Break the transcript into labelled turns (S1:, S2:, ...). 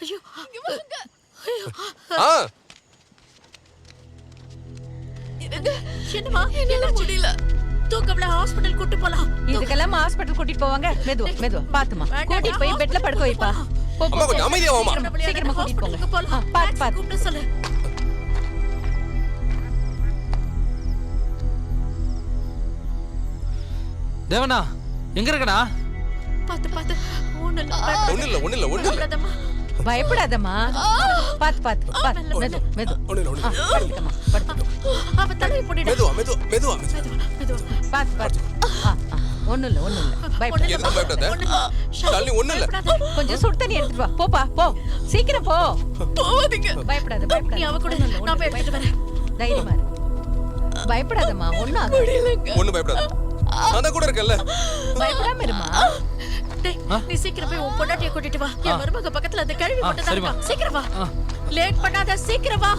S1: ஐயோ.
S2: ஆ.
S1: என்னமா என்னால முடியல. தூக்கம்ல ஹாஸ்பிடல் கூட்டு போலாம்.
S3: இதுக்கெல்லாம் ஹாஸ்பிட்டல் கூட்டிட்டு போவாங்க. மெதுவா மெதுவா பாத்துமா போய் பெட்ல படுக்க வைப்பா.
S2: அம்மா, கொஞ்சம் அமைதியா வாம்மா.
S3: சீக்கிரமா, போங்க.
S1: போலாம்.
S3: பாத்து பாத்து.
S1: கூப்பிட்டு சொல்லு.
S4: தேவனா எங்க இருக்கடா?
S1: பாத்து பாத்து ஒண்ணு இல்ல
S2: ஒண்ணு இல்ல ஒண்ணு இல்ல ஒண்ணு இல்ல
S1: பயப்படாதம்மா.
S3: பாத்து பாத்து பாத்து மெது மெது
S2: ஒண்ணு இல்ல ஒண்ணு
S3: படுத்துக்கம்மா படுத்து
S1: அவ தலையை
S2: மெதுவா மெதுவா மெதுவா
S3: பாத்து பாத்து ஒண்ணும் இல்ல ஒண்ணும் இல்ல
S2: பயப்படாத.
S1: ஒண்ணு இல்ல.
S2: ஷாலினி ஒண்ணு இல்ல
S1: பயப்படாத.
S3: கொஞ்சம் சுடு தண்ணி எடுத்துட்டு வா. போப்பா போ சீக்கிரம் போ.
S1: போவாதீங்க.
S3: பயப்படாத
S1: நீ
S3: பயப்படாத.
S1: அவ கூட நான் போய் எடுத்துட்டு. வரேன்.
S3: தைரியமா இரு. பயப்படாதம்மா. ஒண்ணும் ஆகாது.
S2: ஒண்ணு பயப்படாத. நான் கூட இருக்கேன்ல.
S3: பயப்படாம இருமா.
S1: டேய் நீ சீக்கிரம் போய் உன் பொண்டாட்டிய கூட்டிட்டு வா. என் மருமக பக்கத்துல அந்த கழுவி மட்டும் தான். சீக்கிரம் வா. லேட் பண்ணாத சீக்கிரம் வா.